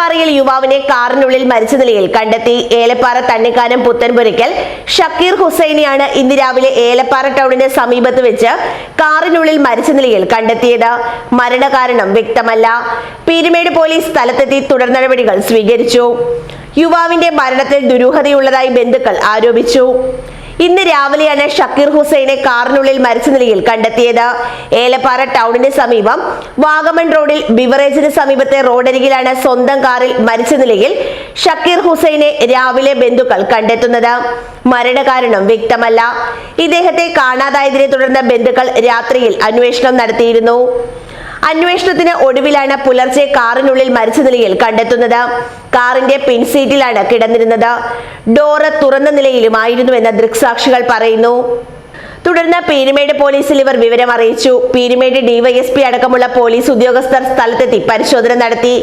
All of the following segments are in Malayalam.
ഏലപ്പാറയിൽ യുവാവിനെ കാറിനുള്ളിൽ മരിച്ച നിലയിൽ കണ്ടെത്തി. ഏലപ്പാറ തണ്ണിക്കാനം പുത്തൻപുരയ്ക്കൽ ഷക്കീർ ഹുസൈനെയാണ് ഇന്ന് രാവിലെ ഏലപ്പാറ ടൗണിന് സമീപത്ത് വെച്ച് കാറിനുള്ളിൽ മരിച്ച നിലയിൽ കണ്ടെത്തിയത്. മരണകാരണം വ്യക്തമല്ല. പീരുമേട് പോലീസ് സ്ഥലത്തെത്തി തുടർ നടപടികൾ സ്വീകരിച്ചു. യുവാവിന്റെ മരണത്തിൽ ദുരൂഹതയുള്ളതായി ബന്ധുക്കൾ ആരോപിച്ചു. ഇന്ന് രാവിലെയാണ് ഷക്കീർ ഹുസൈനെ കാറിനുള്ളിൽ മരിച്ച നിലയിൽ കണ്ടെത്തിയത്. ഏലപ്പാറ ടൗണിന് സമീപം വാഗമൺ റോഡിൽ ബിവറേജിന് സമീപത്തെ റോഡരികിലാണ് സ്വന്തം കാറിൽ മരിച്ച നിലയിൽ ഷക്കീർ ഹുസൈനെ രാവിലെ ബന്ധുക്കൾ കണ്ടെത്തുന്നത്. മരണകാരണം വ്യക്തമല്ല. ഇദ്ദേഹത്തെ കാണാതായതിനെ തുടർന്ന് ബന്ധുക്കൾ രാത്രിയിൽ അന്വേഷണം നടത്തിയിരുന്നു. അന്വേഷണത്തിന് ഒടുവിലാണ് പുലർച്ചെ കാറിനുള്ളിൽ മരിച്ച നിലയിൽ കണ്ടെത്തുന്നത്. കാറിന്റെ പിൻസീറ്റിലാണ് കിടന്നിരുന്നത്. ഡോറ് തുറന്ന നിലയിലുമായിരുന്നുവെന്ന് ദൃക്സാക്ഷികൾ പറയുന്നു. തുടർന്ന് പീരുമേട് പോലീസിൽ ഇവർ വിവരം അറിയിച്ചു. പീരുമേട് ഡിവൈഎസ്പി അടക്കമുള്ള പോലീസ് ഉദ്യോഗസ്ഥർ സ്ഥലത്തെത്തി പരിശോധന നടത്തി.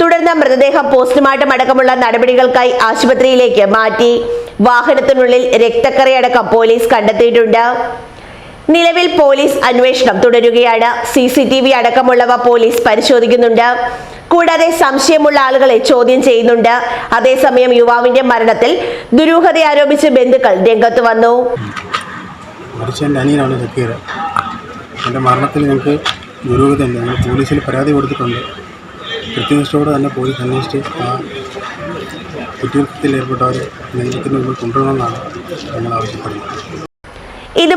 തുടർന്ന് മൃതദേഹം പോസ്റ്റ്മോർട്ടം അടക്കമുള്ള നടപടികൾക്കായി ആശുപത്രിയിലേക്ക് മാറ്റി. വാഹനത്തിനുള്ളിൽ രക്തക്കറയടക്കം പോലീസ് കണ്ടെത്തിയിട്ടുണ്ട്. നിലവിൽ പോലീസ് അന്വേഷണം തുടരുകയാണ്. സി സി ടി വി അടക്കമുള്ളവ പോലീസ് പരിശോധിക്കുന്നുണ്ട്. കൂടാതെ സംശയമുള്ള ആളുകളെ ചോദ്യം ചെയ്യുന്നുണ്ട്. അതേസമയം യുവാവിന്റെ മരണത്തിൽ ദുരൂഹത ആരോപിച്ച് ബന്ധുക്കൾ രംഗത്ത് വന്നു. എന്റെ മരണത്തിൽ ഞങ്ങൾക്ക് ദുരൂഹതയുണ്ട്. ഞങ്ങൾ പോലീസിൽ പരാതി കൊടുത്തിട്ടുണ്ട്. കൃത്യനിഷ്ഠയോടെ തന്നെ പോലീസ് അന്വേഷിച്ച് ആ കുറ്റകൃത്യത്തിൽ ഏർപ്പെട്ടവരെ നിയമത്തിന് മുമ്പിൽ കൊണ്ടുവരണമെന്നാണ് ഞങ്ങൾ ആവശ്യപ്പെടുന്നത്.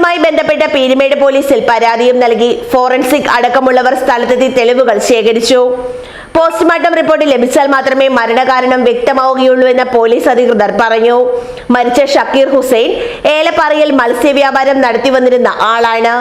ഇതുമായി ബന്ധപ്പെട്ട പീരുമേട് പോലീസിൽ പരാതിയും നൽകി. ഫോറൻസിക് അടക്കമുള്ളവർ സ്ഥലത്തെത്തി തെളിവുകൾ ശേഖരിച്ചു. പോസ്റ്റ്മോർട്ടം റിപ്പോർട്ട് ലഭിച്ചാൽ മാത്രമേ മരണകാരണം വ്യക്തമാവുകയുള്ളൂ എന്ന് പോലീസ് അധികൃതർ പറഞ്ഞു. മരിച്ച ഷക്കീർ ഹുസൈൻ ഏലപ്പാറയിൽ മത്സ്യവ്യാപാരം നടത്തിവന്നിരുന്ന ആളാണ്.